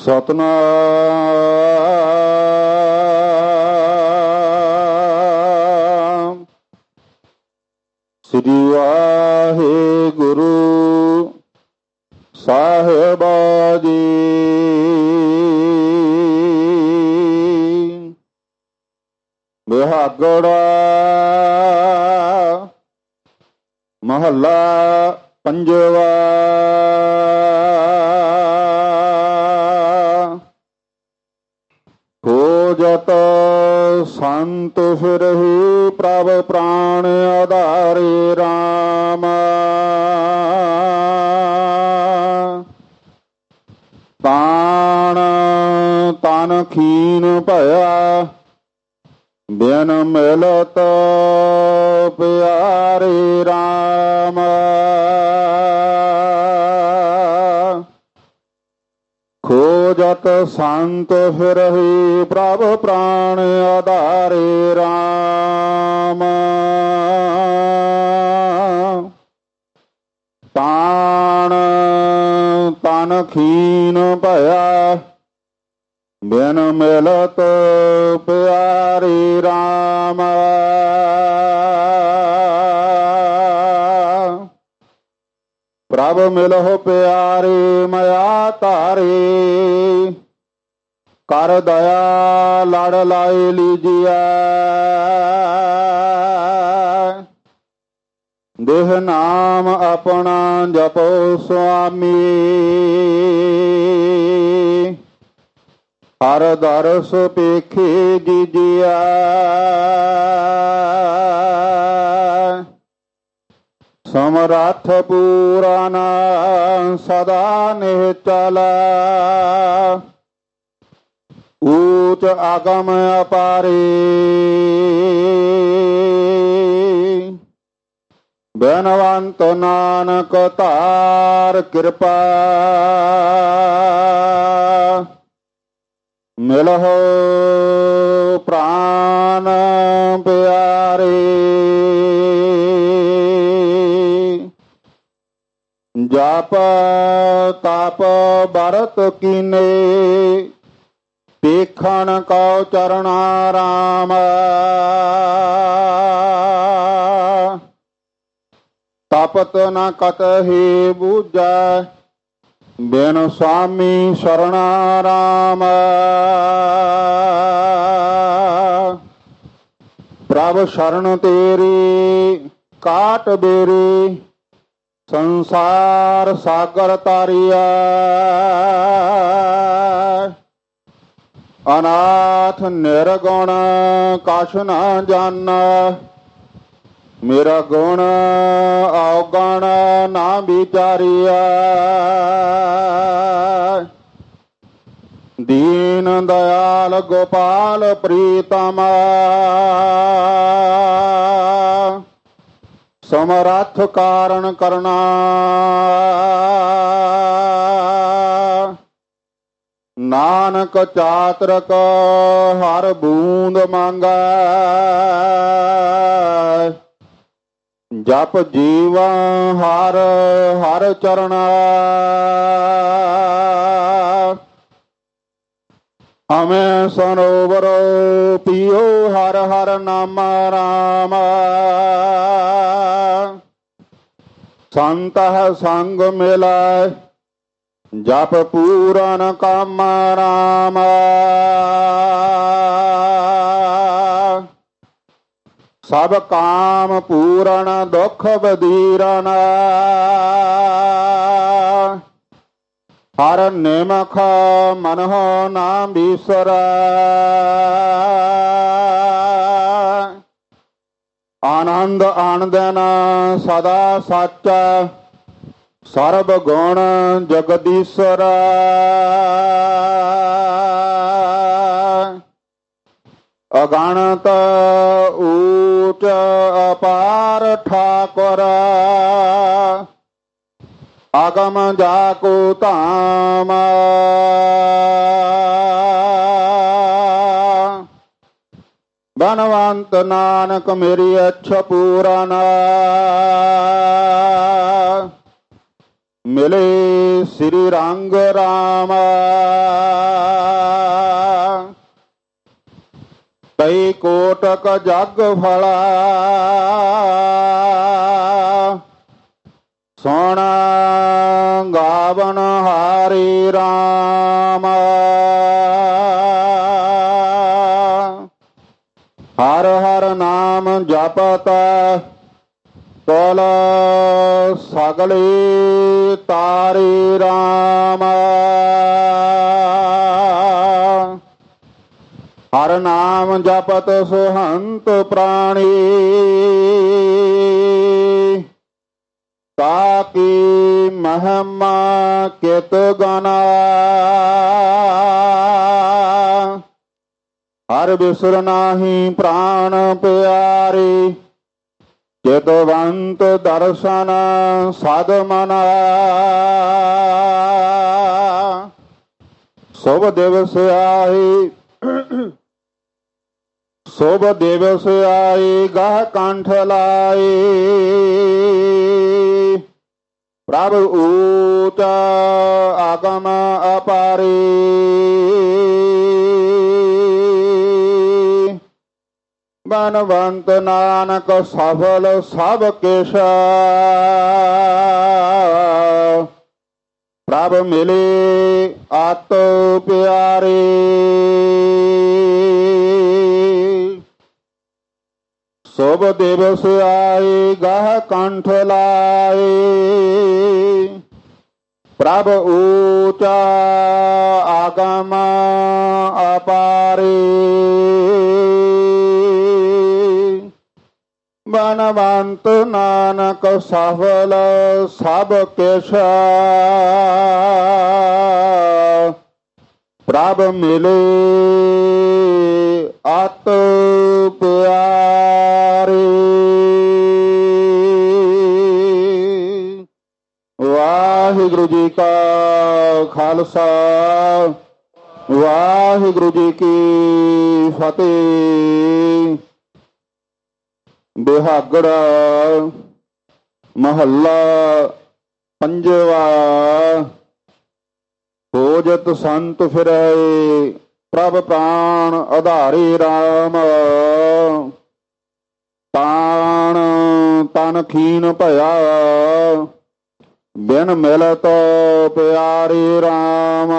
ਸਤਨਾਮ। ਸ੍ਰੀ ਵਾਹਿਗੁਰੂ ਸਾਹਿਬ ਜੀ। ਬਿਹਾਗੜਾ ਮਹੱਲਾ ਪੰਜਵਾ। ਖੋਜਤ ਸੰਤ ਫਿਰਹੀ ਪ੍ਰਭ ਪ੍ਰਾਣ ਆਧਾਰੇ RAM ਤਾਣ ਤਨ ਖੀਨ ਭਇਆ, ਬਿਨ ਮਿਲਤ ਪਿਆਰੇ RAM ਖੋਜਤ ਸੰਤ ਫਿਰਹੀ ਪ੍ਰਭ ਪ੍ਰਾਣ ਆਧਾਰੇ RAM ਤਾਣ, ਤਨ ਖੀਨ ਭਇਆ, ਬਿਨ ਮਿਲਤ ਪਿਆਰੀ RAM ਪ੍ਰਭ ਮਿਲਹੁ ਪਿਆਰੇ, ਮਾਇਆ ਤਾਰੇ ਕਰ ਦਇਆ, ਲੜ ਲਾਇ ਲੀਜੀਐ। ਦੇਹ ਨਾਮ ਆਪਣਾ ਜਪੋ ਸੁਆਮੀ। ਹਰ ਦਰਸ ਪੇਖੇ ਜੀਜਿਆ ਸਮਰੱਥ ਪੂਰਨ ਸਦਾ ਨਿਹਚਲ ਊਚ ਆਗਮ ਅਪਾਰੇ। ਬਨਵੰਤ ਨਾਨਕ ਧਾਰ ਕਿਰਪਾ। ਮਿਲਹੁ ਪ੍ਰਾਨ ਪਿਆਰੇ। ਜਾਪ ਤਪ ਬਰਤ ਕੀਨੇ, ਪੇਖਣ ਕਉ ਚਰਣਾ ਰਾਮ। ਤਪਤ ਨ ਕਤਹਿ ਬੂਝੈ, ਬਿਨ ਸੁਆਮੀ ਸਰਣਾ ਰਾਮ। ਪ੍ਰਭ ਸ਼ਰਨ ਤੇਰੀ, ਕਾਟ ਬੇਰੀ ਸੰਸਾਰ ਸਾਗਰ ਤਾਰਿਆ ਅਨਾਥ ਨਿਰਗੁਣ ਕਛ ਨਾ ਜਾਣਾ। ਮੇਰਾ ਗੁਣ ਔਗਣ ਨਾ ਵਿਚਾਰਿਆ ਦੀਨ ਦਇਆਲ ਗੋਪਾਲ ਪ੍ਰੀਤਮ। ਸਮਰੱਥ ਕਾਰਨ ਕਰਨਾ। ਨਾਨਕ ਚਾਤਰਕ ਹਰ ਬੂੰਦ ਮੰਗੈ। ਜਪ ਜੀਵਾ ਹਰ ਹਰ ਚਰਣਾ ਹਮੇ ਸਰੋਵਰ ਪੀਓ ਹਰ ਹਰ ਨਾਮ ਰਾਮ। ਸੰਤਹ ਸੰਗ ਮਿਲੈ, ਜਪ ਪੂਰਨ ਕਾਮ ਰਾਮ। ਸਭ ਕਾਮ ਪੂਰਨ, ਦੁਖ ਬਦੀਰਨ ਹਰ ਨਿਮਖ ਮਨਹੁ ਨਾਮ ਬੀਸਰੈ। ਆਨੰਦ ਆਨੰਦਨ ਸਦਾ ਸੱਚ, ਸਰਬ ਗੁਣ ਜਗਦੀਸ਼ਰ। ਅਗਣਤ ਊਚ ਅਪਾਰ ਠਾਕੁਰ। ਆਗਮ ਜਾ ਕੋ ਧਾਮ। ਬਨਵੰਤ ਨਾਨਕ ਮੇਰੀ ਅੱਛ ਪੂਰਨ। ਮਿਲੇ ਸ੍ਰੀ ਰੰਗ ਰਾਮ। ਕਈ ਕੋਟਕ ਜਗ ਫਲਾ। ਸੋਣਾ ਗਾਵਨ ਹਾਰੀ ਰਾਮ। ਜਪਤਾ ਕੋਲ ਸਗਲੇ ਤਾਰੇ ਰਾਮ। ਹਰ ਨਾਮ ਜਪਤ ਸੁਹੰਤ ਪ੍ਰਾਣੀ। ਤਾਕੀ ਮਹਿਮਾ ਕਿਤ ਗਨਾ। ਹਰ ਬਿਸਰ ਨਾਹੀ ਪ੍ਰਾਣ ਪਿਆਰੇ ਚਿਤਵੰਤ ਦਰਸ਼ਨ ਸਦ ਮਨਾ। ਸੁਭ ਦਿਵਸ ਆਈ ਸੁਭ ਦਿਵਸ ਆਈ ਗਹ ਕੰਠ ਲਾਈ ਪ੍ਰਭ ਊਚ ਆਗਮ ਅਪਾਰੀ। ਬਨਵੰਤ ਨਾਨਕ ਸਫਲ ਸਭ ਕਿਛ ਪ੍ਰਭ ਮਿਲੇ ਆਤ ਪਿਆਰੇ। ਸੁਭ ਦਿਵਸ ਆਏ ਗਹ ਕੰਠ ਲਾਏ। ਪ੍ਰਭ ਊਚਾ ਆਗਮ ਅਪਾਰੇ। ਬਨਵੰਤ ਨਾਨਕ ਸਫਲ ਸਭ ਕਿਛ ਪ੍ਰਭ ਮਿਲੇ ਅਤ ਪਿਆਰੇ। ਵਾਹਿਗੁਰੂ ਜੀ ਕਾ ਖਾਲਸਾ, ਵਾਹਿਗੁਰੂ ਜੀ ਕੀ ਫਤਿਹ। ਬਿਹਾਗੜ ਮਹੱਲਾ ਪੰਜਵਾ। ਖੋਜਤ ਸੰਤ ਫਿਰੈ, ਪ੍ਰਭ ਪ੍ਰਾਣ ਆਧਾਰੇ RAM ਤਾਣ ਤਨ ਖੀਨ ਭਇਆ, ਬਿਨ ਮਿਲਤ ਪਿਆਰੇ RAM